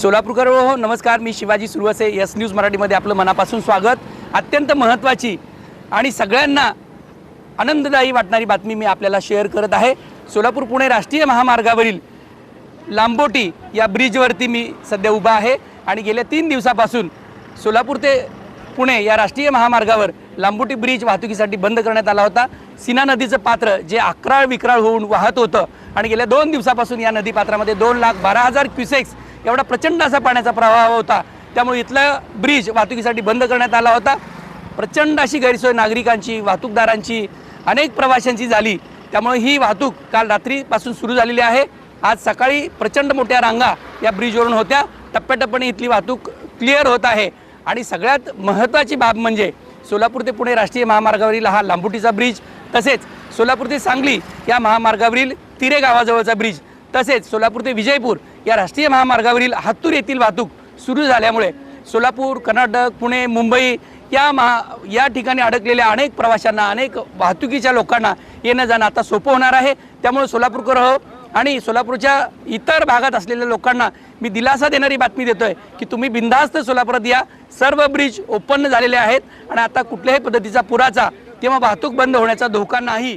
सोलापूरकर हो नमस्कार मी शिवाजी सुरवसे यस न्यूज मराठीमध्ये आपलं मनापासून स्वागत. अत्यंत महत्त्वाची आणि सगळ्यांना आनंददायी वाटणारी बातमी मी आपल्याला शेअर करत आहे. सोलापूर पुणे राष्ट्रीय महामार्गावरील लांबोटी या ब्रिजवरती मी सध्या उभा आहे आणि गेल्या तीन दिवसापासून सोलापूर ते पुणे या राष्ट्रीय महामार्गावर लांबोटी ब्रिज वाहतुकीसाठी बंद करण्यात आला होता. सीना नदीचं पात्र जे अकराळ विक्राळ होऊन वाहत होतं आणि गेल्या दोन दिवसापासून या नदीपात्रामध्ये दोन लाख बारा हजार क्युसेक्स एवढा प्रचंड असा पाण्याचा प्रवाह होता. त्यामुळे इथलं ब्रिज वाहतुकीसाठी बंद करण्यात आला होता. प्रचंड अशी गैरसोय नागरिकांची वाहतूकदारांची अनेक प्रवाशांची झाली. त्यामुळे ही वाहतूक काल रात्रीपासून सुरू झालेली आहे. आज सकाळी प्रचंड मोठ्या रांगा या ब्रिजवरून होत्या. टप्प्याटप्प्याने इथली वाहतूक क्लिअर होत आहे. आणि सगळ्यात महत्त्वाची बाब म्हणजे सोलापूर ते पुणे राष्ट्रीय महामार्गावरील हा लांबुटीचा ब्रिज तसेच सोलापूर ते सांगली या महामार्गावरील तिरे गावाजवळचा ब्रिज तसेच सोलापूर ते विजयपूर या राष्ट्रीय महामार्गावरील हातूर येथील वाहतूक सुरू झाल्यामुळे सोलापूर कर्नाटक पुणे मुंबई या महा या ठिकाणी अडकलेल्या अनेक प्रवाशांना अनेक वाहतुकीच्या लोकांना येणं जाणं आता सोपं होणार आहे. त्यामुळे सोलापूरकर हो आणि सोलापूरच्या इतर भागात असलेल्या लोकांना मी दिलासा देणारी बातमी देतोय की तुम्ही बिनधास्त सोलापुरात या. सर्व ब्रिज ओपन झालेले आहेत आणि आता कुठल्याही पद्धतीचा पुराचा किंवा वाहतूक बंद होण्याचा धोका नाही.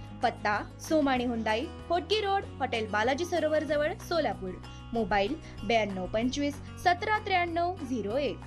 पत्ता Somani Hyundai Hotgi road hotel Balaji Sarovar जवळ सोलापूर. मोबाईल ब्याण्णव पंचवीस सतरा त्र्याण्णव झिरो एक.